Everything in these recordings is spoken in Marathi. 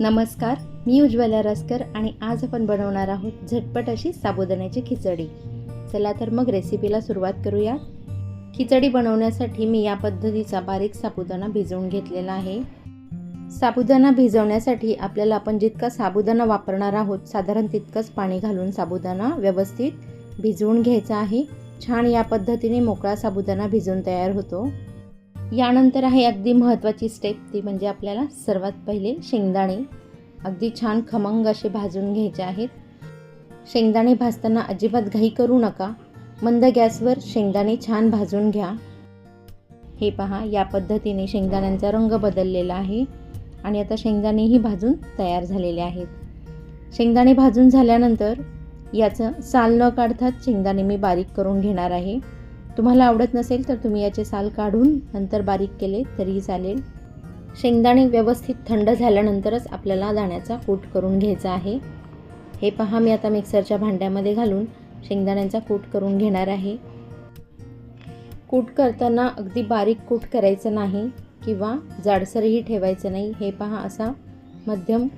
नमस्कार मी उज्ज्वला रसकर आणि आज आपण बनवणार आहोत झटपट अशी साबुदाण्याची खिचडी. चला तर मग रेसिपीला सुरुवात करूया. खिचडी बनवण्यासाठी मी या पद्धतीचा बारीक साबुदाणा भिजवून घेतलेला आहे. साबुदाणा भिजवण्यासाठी आपल्याला आपण जितका साबुदाणा वापरणार आहोत साधारण तितकंच पाणी घालून साबुदाणा व्यवस्थित भिजवून घ्यायचा आहे. छान या पद्धतीने मोकळा साबुदाणा भिजून तयार होतो. यानंतर आहे अगदी महत्त्वाची स्टेप ती म्हणजे आपल्याला सर्वात पहिले शेंगदाणे. अगदी छान खमंग असे भाजून घ्यायचे आहेत. शेंगदाणे भाजताना अजिबात घाई करू नका. मंद गॅसवर शेंगदाणे छान भाजून घ्या. हे पहा या पद्धतीने शेंगदाण्यांचा रंग बदललेला आहे आणि आता शेंगदाणेही भाजून तयार झालेले आहेत. शेंगदाणे भाजून झाल्यानंतर याचं साल न काढताच शेंगदाणे मी बारीक करून घेणार आहे. तुम्हाला आवडत नसेल तर तुम्ही याचे साल काढून नंतर बारीक केले तरीही चालेल. शेंगदाणे व्यवस्थित थंड झाल्यानंतरच आपल्याला दाण्याचा कूट करून घ्यायचा आहे. हे पहा मी आता मिक्सरच्या भांड्यामध्ये घालून शेंगदाण्यांचा कूट करून घेणार आहे. कूट करताना अगदी बारीक कूट करायचं नाही किंवा जाडसरही ठेवायचं नाही. हे पहा असा मध्यम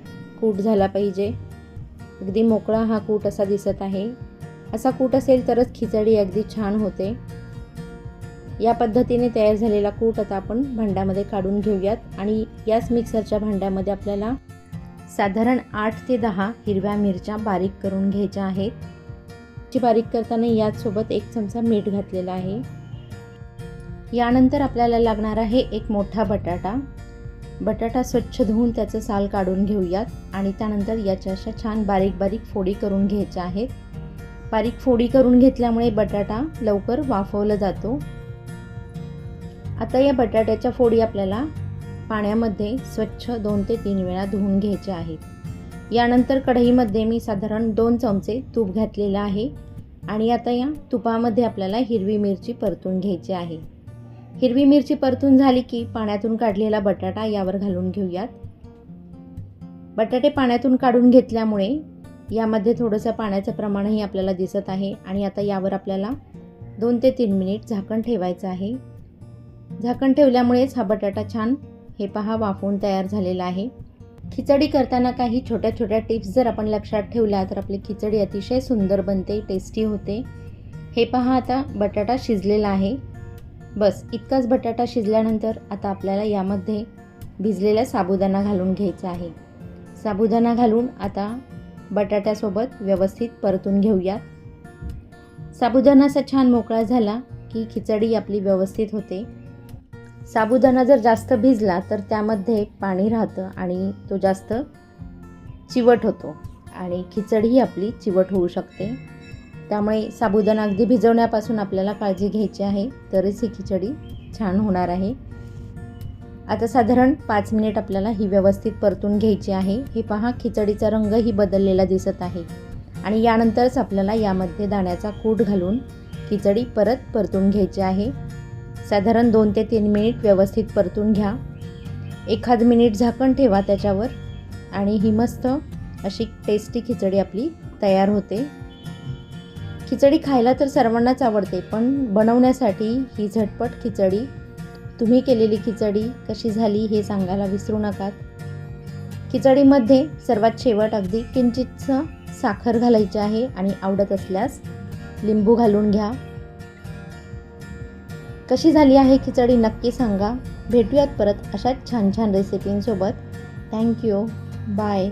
कूट झाला पाहिजे. अगदी मोकळा हा कूट असा दिसत आहे. असा कूट असेल तरच खिचडी अगदी छान होते. या पद्धतीने तयार झालेला कूट आता आपण भांड्यामध्ये काढून घेऊयात. आणि याच मिक्सरच्या भांड्यामध्ये आपल्याला साधारण आठ ते दहा हिरव्या मिरच्या बारीक करून घ्यायच्या आहेत. ची बारीक करताना याचसोबत एक चमचा मीठ घातलेला आहे. यानंतर आपल्याला लागणार आहे एक मोठा बटाटा. बटाटा स्वच्छ धुवून त्याचं साल काढून घेऊयात. आणि त्यानंतर याच्या अशा छान बारीक बारीक फोडी करून घ्यायच्या आहेत. बारीक फोडी करून घेतल्यामुळे बटाटा लवकर वाफवला जातो. आता या बटाट्याच्या फोडी आपल्याला पाण्यामध्ये स्वच्छ दोन ते तीन वेळा धुवून घ्यायच्या आहेत. यानंतर कढईमध्ये मी साधारण दोन चमचे तूप घातलेलं आहे आणि आता या तुपामध्ये आपल्याला हिरवी मिरची परतून घ्यायची आहे. हिरवी मिरची परतून झाली की पाण्यातून काढलेला बटाटा यावर घालून घेऊयात. बटाटे पाण्यातून काढून घेतल्यामुळे यामध्ये थोडंसं पाण्याचं प्रमाणही आपल्याला दिसत आहे आणि आता यावर आपल्याला दोन ते तीन मिनिट झाकण ठेवायचं आहे. झाकण ठेवल्यामुळेच हा बटाटा छान हे पहा वाफवून तयार झालेला आहे. खिचडी करताना काही छोट्या छोट्या टिप्स जर आपण लक्षात ठेवल्या तर आपली खिचडी अतिशय सुंदर बनते टेस्टी होते. हे पहा आता बटाटा शिजलेला आहे. बस इतकाच बटाटा शिजल्यानंतर आता आपल्याला यामध्ये भिजलेला साबुदाणा घालून घ्यायचा आहे. साबुदाणा घालून आता बटाट्यासोबत व्यवस्थित परतून घेऊयात. साबुदाणा असा छान मोकळा झाला की खिचडी आपली व्यवस्थित होते. साबुदाणा जर जास्त भिजला तर त्यामध्ये पाणी राहतं आणि तो जास्त चिवट होतो. आणि खिचडीही आपली चिवट होऊ शकते. त्यामुळे साबुदाणा अगदी भिजवण्यापासून आपल्याला काळजी घ्यायची आहे तरच ही खिचडी छान होणार आहे. आता साधारण पाच मिनिट आपल्याला ही व्यवस्थित परतून घ्यायची आहे. हे पहा खिचडीचा रंगही बदललेला दिसत आहे. आणि यानंतरच आपल्याला यामध्ये दाण्याचा कूट घालून खिचडी परत परतून घ्यायची आहे. साधारण दोन ते तीन मिनिट व्यवस्थित परतून घ्या. एखाद मिनिट झाकण ठेवा त्याच्यावर आणि ही मस्त अशी टेस्टी खिचडी आपली तयार होते. खिचडी खायला तर सर्वांनाच आवडते पण बनवण्यासाठी ही झटपट खिचडी तुम्ही केलेली खिचडी कशी झाली हे सांगायला विसरू नकात. खिचडीमध्ये सर्वात शेवट अगदी किंचितचं साखर घालायची आहे आणि आवडत असल्यास लिंबू घालून घ्या. कशी झाली आहे खिचडी नक्की सांगा. भेटूयात परत अशाच छान छान रेसिपींसोबत थँक्यू बाय